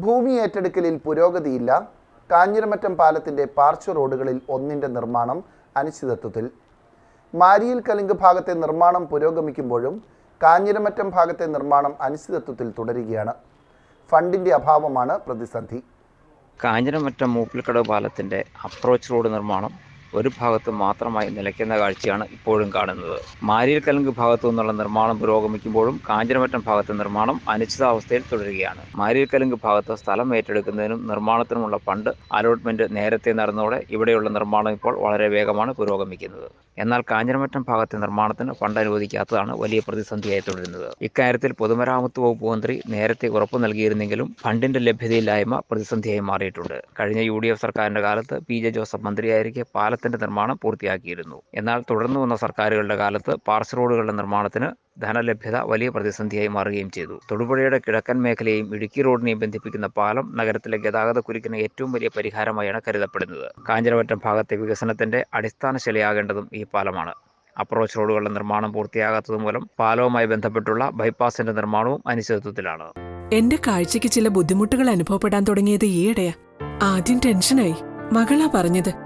ഭൂമി ഏറ്റെടുക്കലിൽ പുരോഗതിയില്ല. കാഞ്ഞിരമറ്റം പാലത്തിന്റെ പാർശ്വ റോഡുകളിൽ ഒന്നിന്റെ നിർമ്മാണം അനിശ്ചിതത്വത്തിൽ. മാരിയിൽ കലിങ്ക് ഭാഗത്തെ നിർമ്മാണം പുരോഗമിക്കുമ്പോഴും കാഞ്ഞിരമറ്റം ഭാഗത്തെ നിർമ്മാണം അനിശ്ചിതത്വത്തിൽ തുടരുകയാണ്. ഫണ്ടിന്റെ അഭാവമാണ് പ്രതിസന്ധി. കാഞ്ഞിരമറ്റം മൂപ്പിൽക്കടവ് പാലത്തിന്റെ അപ്രോച്ച് റോഡ് നിർമ്മാണം ഒരു ഭാഗത്ത് മാത്രമായി നിലയ്ക്കുന്ന കാഴ്ചയാണ് ഇപ്പോഴും കാണുന്നത്. മാരിയൽക്കലുങ്ക് കലുങ്ക് ഭാഗത്തു നിന്നുള്ള നിർമ്മാണം പുരോഗമിക്കുമ്പോഴും കാഞ്ഞിരമറ്റം ഭാഗത്തെ നിർമ്മാണം അനിശ്ചിതാവസ്ഥയിൽ തുടരുകയാണ്. മാരിയൽക്കലുങ്ക് കലുങ്ക് ഭാഗത്ത് സ്ഥലം ഏറ്റെടുക്കുന്നതിനും നിർമ്മാണത്തിനുമുള്ള ഫണ്ട് അലോട്ട്മെന്റ് നേരത്തെ നടന്നതോടെ ഇവിടെയുള്ള നിർമ്മാണം ഇപ്പോൾ വളരെ വേഗമാണ് പുരോഗമിക്കുന്നത്. എന്നാൽ കാഞ്ഞിരമറ്റം ഭാഗത്തെ നിർമ്മാണത്തിന് ഫണ്ട് അനുവദിക്കാത്തതാണ് വലിയ പ്രതിസന്ധിയായി തുടരുന്നത്. ഇക്കാര്യത്തിൽ പൊതുമരാമത്ത് വകുപ്പ് മന്ത്രി നേരത്തെ ഉറപ്പു നൽകിയിരുന്നെങ്കിലും ഫണ്ടിന്റെ ലഭ്യതയില്ലായ്മ പ്രതിസന്ധിയായി മാറിയിട്ടുണ്ട്. കഴിഞ്ഞ യു സർക്കാരിന്റെ കാലത്ത് പി ജെ ജോസഫ് മന്ത്രിയായിരിക്കെ പാലത്തിന്റെ നിർമ്മാണം പൂർത്തിയാക്കിയിരുന്നു. എന്നാൽ തുടർന്നു വന്ന സർക്കാരുകളുടെ കാലത്ത് പാർസ് റോഡുകളുടെ നിർമ്മാണത്തിന് ധനലഭ്യത വലിയ പ്രതിസന്ധിയായി മാറുകയും ചെയ്തു. തൊടുപുഴയുടെ കിഴക്കൻ മേഖലയെയും ഇടുക്കി റോഡിനെയും ബന്ധിപ്പിക്കുന്ന പാലം നഗരത്തിലെ ഗതാഗത കുരുക്കിന് ഏറ്റവും വലിയ പരിഹാരമായാണ് കരുതപ്പെടുന്നത്. കാഞ്ഞിരവറ്റം ഭാഗത്തെ വികസനത്തിന്റെ അടിസ്ഥാന ശിലയാകേണ്ടതും ഈ പാലമാണ്. അപ്രോച്ച് റോഡുകളുടെ നിർമ്മാണം പൂർത്തിയാകാത്തത് മൂലം പാലവുമായി ബന്ധപ്പെട്ടുള്ള ബൈപ്പാസിന്റെ നിർമ്മാണവും അനിശ്ചിതത്വത്തിലാണ്. എന്റെ കാഴ്ചയ്ക്ക് ചില ബുദ്ധിമുട്ടുകൾ അനുഭവപ്പെടാൻ തുടങ്ങിയത് ഈയിടെയാ. ആദ്യം ടെൻഷനായി. മകളാ പറഞ്ഞത്.